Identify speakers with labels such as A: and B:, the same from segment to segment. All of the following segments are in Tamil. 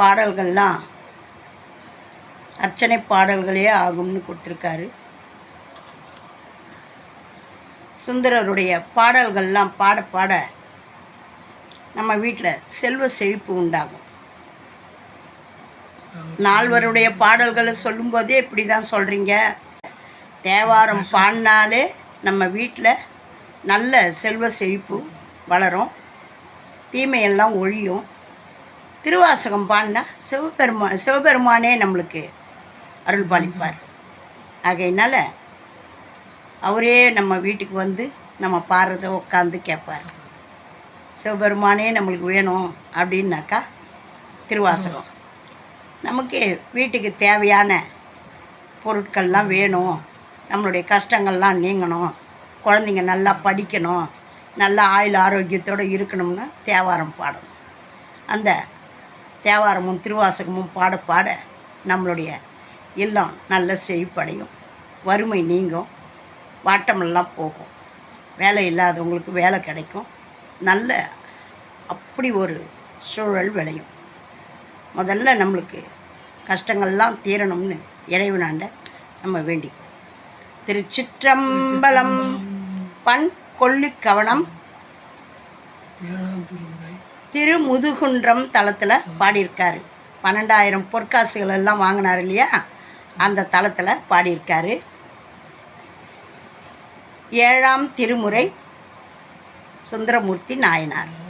A: பாடல்கள்லாம் அர்ச்சனை பாடல்களே ஆகும்னு கொடுத்துருக்காரு. சுந்தரருடைய பாடல்கள்லாம் பாட பாட நம்ம வீட்டில் செல்வ செழிப்பு உண்டாகும். நால்வருடைய பாடல்களை சொல்லும்போதே இப்படி தான் சொல்கிறீங்க தேவாரம் பாடினாலே நம்ம வீட்டில் நல்ல செல்வ செழிப்பு வளரும். தீமையெல்லாம் ஒழியும். திருவாசகம் பாடினா சிவபெருமா சிவபெருமானே நம்மளுக்கு அருள் பாலிப்பார். ஆகையினால அவரே நம்ம வீட்டுக்கு வந்து நம்ம பாடுறத உட்காந்து கேட்பார் சிவபெருமானே நம்மளுக்கு வேணும் அப்படின்னாக்கா திருவாசகம். நமக்கு வீட்டுக்கு தேவையான பொருட்கள்லாம் வேணும். நம்மளுடைய கஷ்டங்கள்லாம் நீங்கணும். குழந்தைங்க நல்லா படிக்கணும். நல்லா ஆயுள் ஆரோக்கியத்தோடு இருக்கணும்னா தேவாரம் பாடணும். அந்த தேவாரமும் திருவாசகமும் பாட பாட நம்மளுடைய இல்லம் நல்ல செழிப்படையும். வறுமை நீங்கும். வாட்டமெல்லாம் போகும். வேலை இல்லாதவங்களுக்கு வேலை கிடைக்கும். நல்ல அப்படி ஒரு சூழல் விளையும். முதல்ல நம்மளுக்கு கஷ்டங்கள்லாம் தீரணும்னு இறைவனாண்ட நம்ம வேண்டி திருச்சிற்றம்பலம் பண் கொல்லி கவனம்.
B: ஏழாம்
A: திருமுதுகுன்றம் தளத்தில் பாடியிருக்காரு. பன்னெண்டாயிரம் பொற்காசுகள் எல்லாம் வாங்கினார் இல்லையா? அந்த தளத்தில் பாடியிருக்காரு. ஏழாம் திருமுறை சுந்தரமூர்த்தி நாயனார்.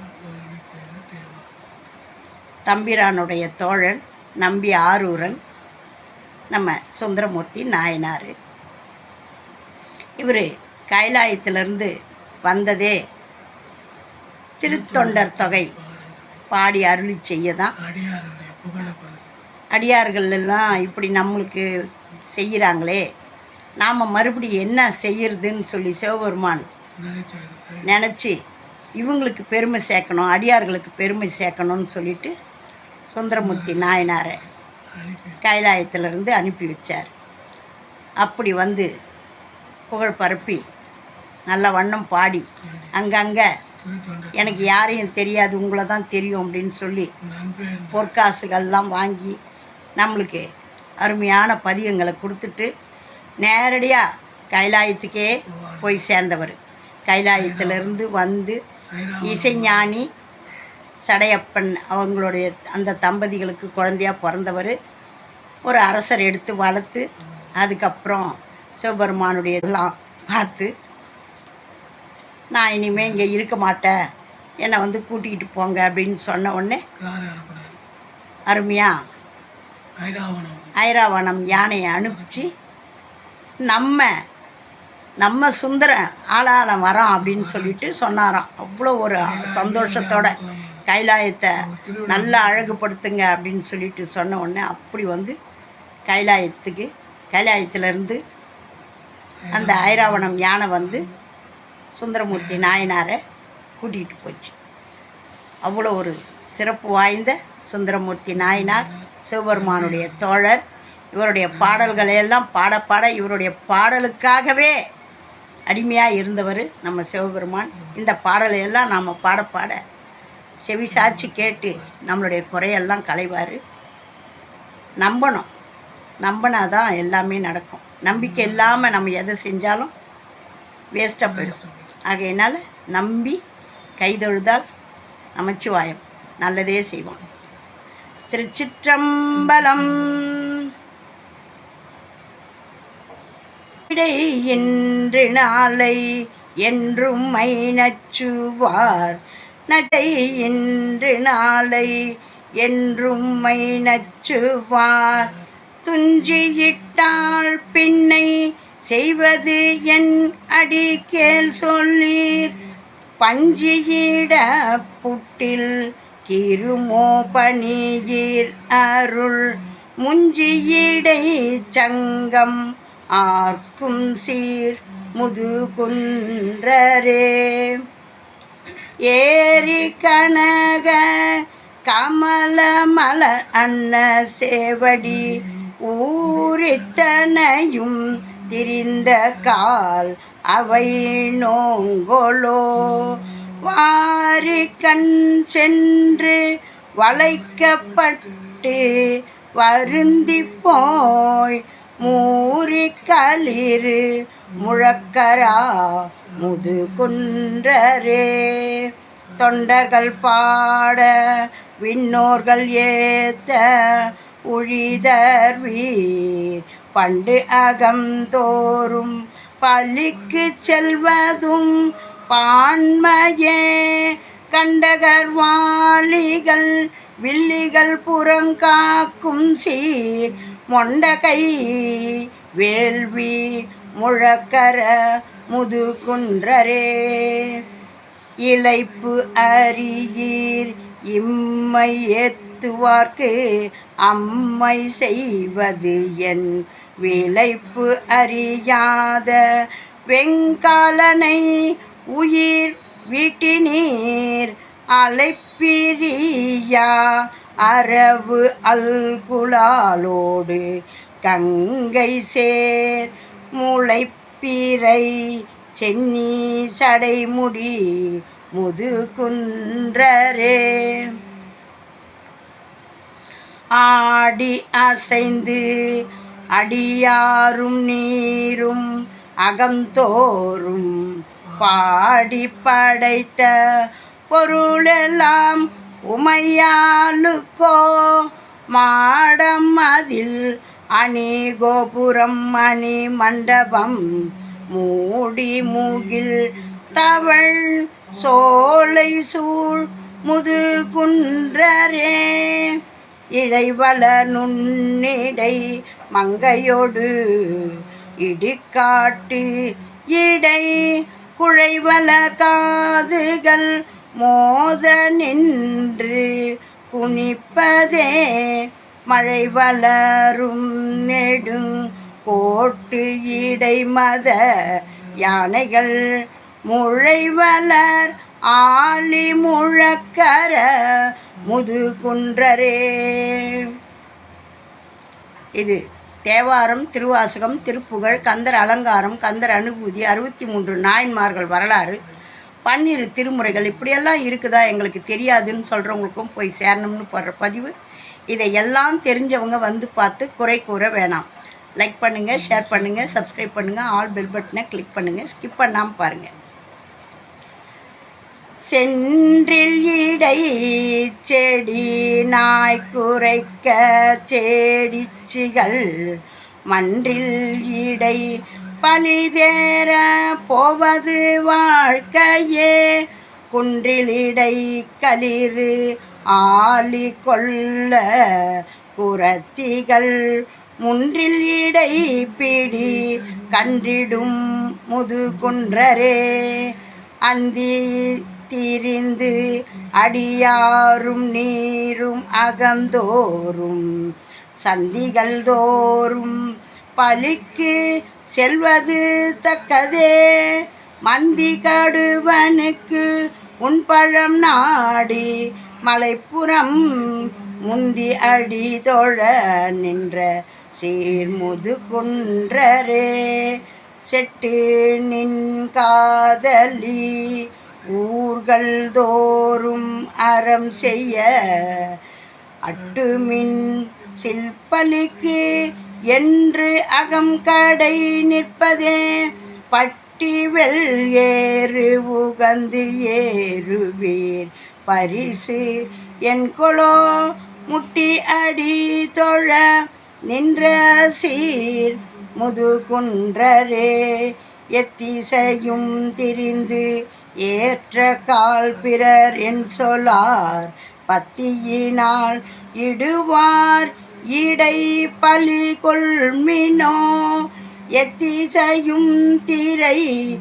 A: தம்பிரானுடைய தோழன் நம்பி ஆரூரன் நம்ம சுந்தரமூர்த்தி நாயனார். இவர் கைலாயத்திலிருந்து வந்ததே திருத்தொண்டர் தொகை. பாடி அருளி செய்ய தான் அடியார்கள் எல்லாம் இப்படி நம்மளுக்கு செய்கிறாங்களே. நாம் மறுபடியும் என்ன செய்யறதுன்னு சொல்லி சிவபெருமான் நினச்சி இவங்களுக்கு பெருமை சேர்க்கணும் அடியார்களுக்கு பெருமை சேர்க்கணும்னு சொல்லிட்டு சுந்தரமூர்த்தி நாயனாரை கைலாயத்திலிருந்து அனுப்பி வச்சார். அப்படி வந்து புகழ் பரப்பி நல்ல வண்ணம் பாடி. அங்கங்கே எனக்கு யாரையும் தெரியாது உங்களை தான் தெரியும் அப்படின்னு சொல்லி பொற்காசுகள்லாம் வாங்கி நம்மளுக்கு அருமையான பதியங்களை கொடுத்துட்டு நேரடியாக கைலாயத்துக்கே போய் சேர்ந்தவர். கைலாயத்திலிருந்து வந்து இசைஞானி சடையப்பன் அவங்களுடைய அந்த தம்பதிகளுக்கு குழந்தையா பிறந்தவர். ஒரு அரசர் எடுத்து வளர்த்து அதுக்கப்புறம் சிவபெருமானுடைய இதெல்லாம் பார்த்து நான் இனிமேல் இங்கே இருக்க மாட்டேன். என்னை வந்து கூட்டிகிட்டு போங்க அப்படின்னு சொன்ன உடனே அருமையாக
B: ஐராவணம்.
A: யானையை அனுப்பிச்சு நம்ம நம்ம சுந்தர ஆளாலம் வரோம் அப்படின்னு சொல்லிட்டு சொன்னாராம். அவ்வளோ ஒரு சந்தோஷத்தோட கைலாயத்தை நல்லா அழகுபடுத்துங்க அப்படின்னு சொல்லிட்டு சொன்ன உடனே அப்படி வந்து கைலாயத்துக்கு கைலாயத்திலேருந்து அந்த ஐராவணம் யானை வந்து சுந்தரமூர்த்தி நாயனாரை கூட்டிகிட்டு போச்சு. அவ்வளோ ஒரு சிறப்பு வாய்ந்த சுந்தரமூர்த்தி நாயனார் சிவபெருமானுடைய தோழர் இவருடைய பாடல்களை எல்லாம் பாட பாட இவருடைய பாடலுக்காகவே அடிமையாக இருந்தவர் நம்ம சிவபெருமான். இந்த பாடலையெல்லாம் நாம் பாட பாட செவி சாட்சி கேட்டு நம்மளுடைய குறையெல்லாம் களைவார். நம்பணும். நம்பினா தான் எல்லாமே நடக்கும். நம்பிக்கை இல்லாமல் நம்ம எதை செஞ்சாலும் வேஸ்ட்டாக போயிடும். ஆகையினால் நம்பி கைதொழுதால் நமச்சிவாயம் நல்லதே செய்வோம் திருச்சிற்றம்பலம் இடை இன்று நாளை என்றும் மைனச்சுவார் நகை இன்று நாளை என்றும் மைனச்சுவார் துஞ்சியிட்டால் பின்னை செய்வது என் அடிக்கேல் சொல்லீர். பஞ்சியிட புட்டில் கிருமோ பணியீர் அருள். முஞ்சியிடை சங்கம் ஆர்க்கும் சீர் முதுகுன்றரே. ஏரி கனக கமலமல அன்ன சேவடி. ஊரித்தனையும் திரிந்த கால் அவை நோங்கொலோ. வாரி கண் சென்று வளைக்கப்பட்டு வருந்தி போய் மூறி களிறு முழக்கரா முதுகுன்றரே. தொண்டர்கள் பாட விண்ணோர்கள் ஏத்த உழிதர் வீர் பண்டு அகந்தோறும் பள்ளிக்கு செல்வதும் பான்மையே. கண்டகர் வாலிகள் வில்லிகள் புறங்காக்கும் சீர் மொண்டகை வேள்வி முழக்கர முதுகுன்றரே. இழைப்பு அறியீர் இம்மை ஏத்துவார்க்கு அம்மை செய்வது என் விளைப்பு அறியாத வெங்காலனை உயிர் வீட்டினீர் அலைப்பிரியா அரவு அல்குலாலோடு கங்கை சேர் முளைப்பிறை சென்னி சடைமுடி முதுகுன்றரே. ஆடி அசைந்து அடியாரும் நீரும் அகந்தோறும் பாடி படைத்த பொருளெல்லாம் உமையாளுக்கோ மாடம் அதில் அணி கோபுரம் அணி மண்டபம் மூடி மூகில் தவள் சோலை சூழ் முதுகுன்றரே. இழைவள நுண்ணிடை மங்கையோடு இடிக்காட்டு இடை குழைவள காதுகள் மோத நின்று குனிப்பதே மழை வளரும் நெடும் கோட்டு இடை மத யானைகள் முழை வளர் ஆலி முழக்கர முதுகுன்றரே. இது தேவாரம் திருவாசகம் திருப்புகழ் கந்தர் அலங்காரம் கந்தர் அனுபூதி அறுபத்தி மூன்று நாயன்மார்கள் வரலாறு பன்னிரு திருமுறைகள். இப்படியெல்லாம் இருக்குதா எங்களுக்கு தெரியாதுன்னு சொல்கிறவங்களுக்கும் போய் சேரணும்னு போடுற பதிவு. இதை எல்லாம் தெரிஞ்சவங்க வந்து பார்த்து குறை கூற வேணாம். லைக் பண்ணுங்கள் ஷேர் பண்ணுங்கள் சப்ஸ்கிரைப் பண்ணுங்கள் ஆல் பெல் பட்டனை கிளிக் பண்ணுங்கள் ஸ்கிப் பண்ணாமல் பாருங்கள் சென்றில் இடை செடி நாய் குறைக்க செடிச்சிகள் மன்றில் இடை பழிதேற போவது வாழ்க்கையே. குன்றில் இடை களிறு ஆலி கொள்ள குரத்திகள் முன்றில் இடை பிடி கன்றிடும் முதுகுன்றரே. அந்தி திரிந்து அடியாரும் நீரும் அகந்தோறும் சந்திகள் தோறும் பலிக்கு செல்வது தக்கதே. மந்தி கடுவனுக்கு உன் பழம் நாடி மலைப்புறம் முந்தி அடி தொழ நின்ற சீர்முது குன்றரே. செட்டு நின் காதலி ஊர்கள் தோறும் அறம் செய்ய அட்டுமின் சில்பலிக்கு என்று அகம் கடை நிற்பதே. பட்டி வெள் ஏறு உகந்து ஏறுவீர். பரிசு என் கொலோ முட்டி அடி தொழ நின்ற சீர். முதுகுன்றரே எத்திசையும் திரிந்து ஏற்ற கால் பிறர் என் சொலார் பத்தியினால் இடுவார் இடை பலி கொள்மினோ. எத்திசையும் திரை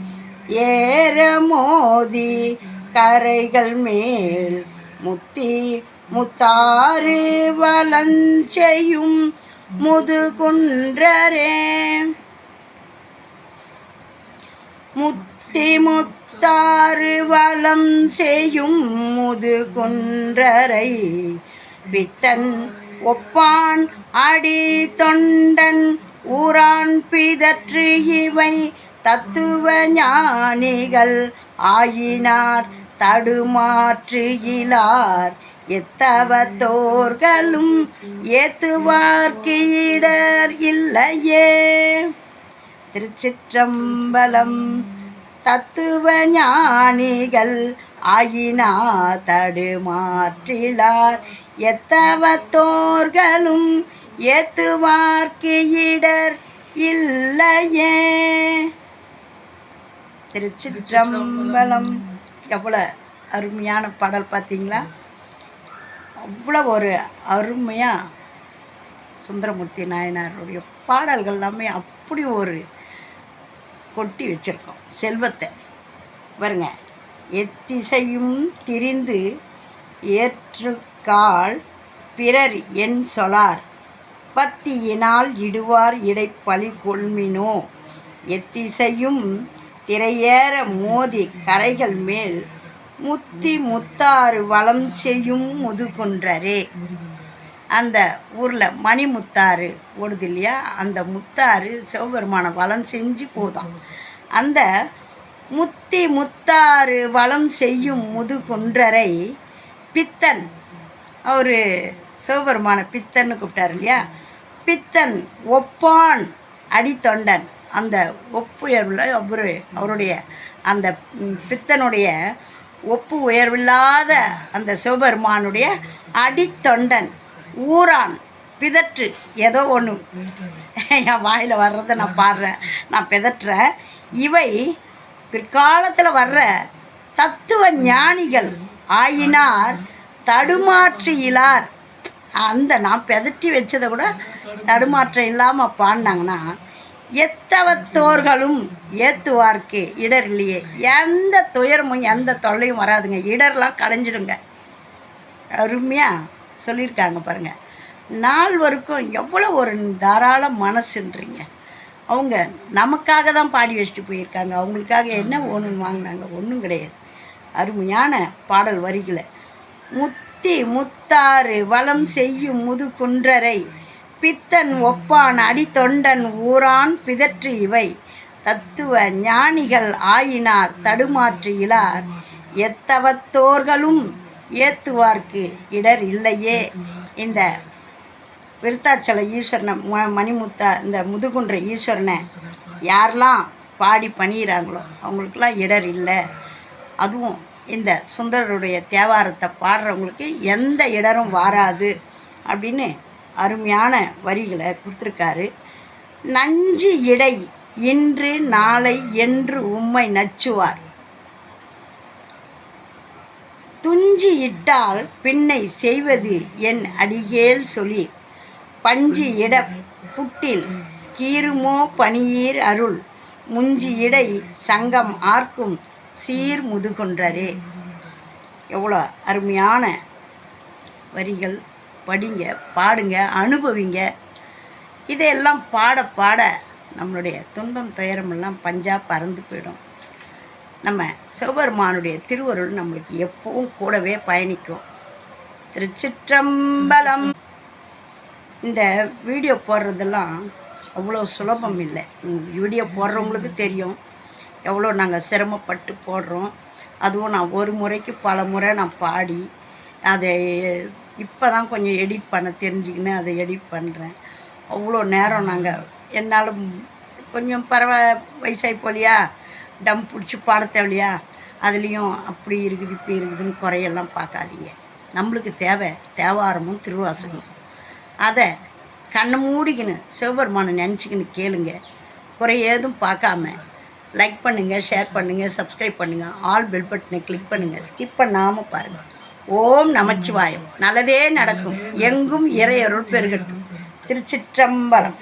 A: ஏற மோதி கரைகள் மேல் முத்தி முத்தாறு வலஞ்செய்யும் முதுகுன்றரே. முத்தி முத்தாறு வளம் செய்யும் முதுகுன்றரை பித்தன் ஒப்பான் அடி தொண்டன் ஊரான் பிதற்று இவை தத்துவ ஞானிகள். ஆயினார் தடுமாற்று இலார் எத்தவத்தோர்களும் ஏத்துவார்க்கு இடர் இல்லையே. திருச்சிற்றம்பலம். தத்துவ ஞானிகள் ஆயினா தடுமாற்றிலார். எத்தவத்தோர்களும் ஏத்துவார்க்கு இடர் இல்லையே. திருச்சிற்றம்பலம். எவ்வளோ அருமையான பாடல் பார்த்தீங்களா அவ்வளோ ஒரு அருமையாக சுந்தரமூர்த்தி நாயனாருடைய பாடல்கள் எல்லாமே அப்படி ஒரு கொட்டி வச்சுருக்கோம் செல்வத்தை. பாருங்க எத்திசையும் திரிந்து ஏற்றுக்கால் பிறர் என் சொலார். பத்தியினால் இடுவார் இடைப்பழி கொள்மினோ. எத்திசையும் திரையேற மோதி கரைகள் மேல் முத்தி முத்தாறு வளம் செய்யும் முதுகுன்றரே. அந்த ஊரில் மணிமுத்தாறு ஓடுது இல்லையா அந்த முத்தாறு சிவபெருமான வளம் செஞ்சு போதும் அந்த முத்தி முத்தாறு வளம் செய்யும் முதுகுன்றரை பித்தன் அவர் சிவபெருமான பித்தன்னு கூப்பிட்டார் இல்லையா? பித்தன் ஒப்பான் அடித்தொண்டன். அந்த ஒப்புயர்வில் அவர் அவருடைய அந்த பித்தனுடைய ஒப்பு உயர்வில்லாத அந்த சிவபெருமானுடைய அடித்தொண்டன். ஊரான் பிதற்று. ஏதோ ஒன்று என் வாயில் வர்றதை நான் பாடுறேன். நான் பிதற்றுறேன் இவை பிற்காலத்தில் வர்ற தத்துவ ஞானிகள் ஆயினார் தடுமாற்று இலார். அந்த நான் பிதற்றி வச்சதை கூட தடுமாற்றம் இல்லாமல் பாடினாங்கன்னா எத்தவத்தோர்களும் ஏத்துவார்க்கு. இடர் இல்லையே. எந்த துயரமும் எந்த தொல்லையும் வராதுங்க. இடர்லாம் களைஞ்சிடுங்க அருமையாக சொல்லியிருக்காங்க பாருங்க. நால்வருக்கும் எவ்வளோ ஒரு தாராள மனசுன்றீங்க. அவங்க நமக்காக தான் பாடி வச்சுட்டு போயிருக்காங்க. அவங்களுக்காக என்ன ஒன்று வாங்கினாங்க? ஒன்றும் கிடையாது. அருமையான பாடல் வரிகளை. முத்தி முத்தாறு வளம் செய்யும் முதுகுன்றரை பித்தன் ஒப்பான் அடித்தொண்டன் ஊரான் பிதற்று இவை. தத்துவ ஞானிகள் ஆயினார் தடுமாற்று இலார். எத்தவத்தோர்களும் ஏத்துவார்க்கு இடர் இல்லையே. இந்த விருத்தாச்சல ஈஸ்வரனை ம- மணிமுத்தா இந்த முதுகுன்ற ஈஸ்வரனை யாரெல்லாம் பாடி பண்ணிடுறாங்களோ அவங்களுக்கெல்லாம் இடர் இல்லை. அதுவும் இந்த சுந்தரருடைய தேவாரத்தை பாடுறவங்களுக்கு எந்த இடரும் வாராது அப்படின்னு அருமையான வரிகளை கொடுத்துருக்காரு. நஞ்சு இடை இன்று நாளை என்று உம்மை நச்சுவார். பஞ்சு இட்டால் பின்னை செய்வது என் அடிகேல் சொல்லி. பஞ்சு இட புட்டில் கீருமோ பனியீர் அருள். முஞ்சி இடை சங்கம் ஆர்க்கும் சீர் முதுகொன்றரே. எவ்வளோ அருமையான வரிகள். படிங்க பாடுங்க அனுபவிங்க. இதையெல்லாம் பாட பாட நம்மளுடைய துன்பம் துயரமெல்லாம் பஞ்சா பறந்து போயிடும். நம்ம சிவபெருமானுடைய திருவருள் நம்மளுக்கு எப்பவும் கூடவே பயணிக்கும். திருச்சிற்றம்பலம். இந்த வீடியோ போடுறதெல்லாம் அவ்வளோ சுலபம் இல்லை. வீடியோ போடுறவங்களுக்கு தெரியும். எவ்வளோ நாங்கள் சிரமப்பட்டு போடுறோம். அதுவும் நான் ஒரு முறைக்கு பல முறை நான் பாடி அதை இப்போ தான் கொஞ்சம் எடிட் பண்ண தெரிஞ்சுக்கின்னு அதை எடிட் பண்ணுறேன் அவ்வளோ நேரம் நாங்கள் என்னால் கொஞ்சம் பரவ வயசாகி போலியா? டம் பிடிச்சி பாட தேவையா அதுலேயும் அப்படி இருக்குது இப்படி இருக்குதுன்னு குறையெல்லாம் பார்க்காதீங்க. நம்மளுக்கு தேவை தேவாரமும் திருவாசகம் அதை கண்ணை மூடிக்கின்னு சிவபெருமானை நினச்சிக்கின்னு கேளுங்க. குறை ஏதும் பார்க்காம லைக் பண்ணுங்கள் ஷேர் பண்ணுங்கள் சப்ஸ்கிரைப் பண்ணுங்கள் ஆல் பெல் பட்டனை கிளிக் பண்ணுங்கள் ஸ்கிப் பண்ணாமல் பாருங்கள் ஓம் நமச்சிவாயம். நல்லதே நடக்கும். எங்கும் இறையருள் பெருகட்டும். திருச்சிற்றம்பலம்.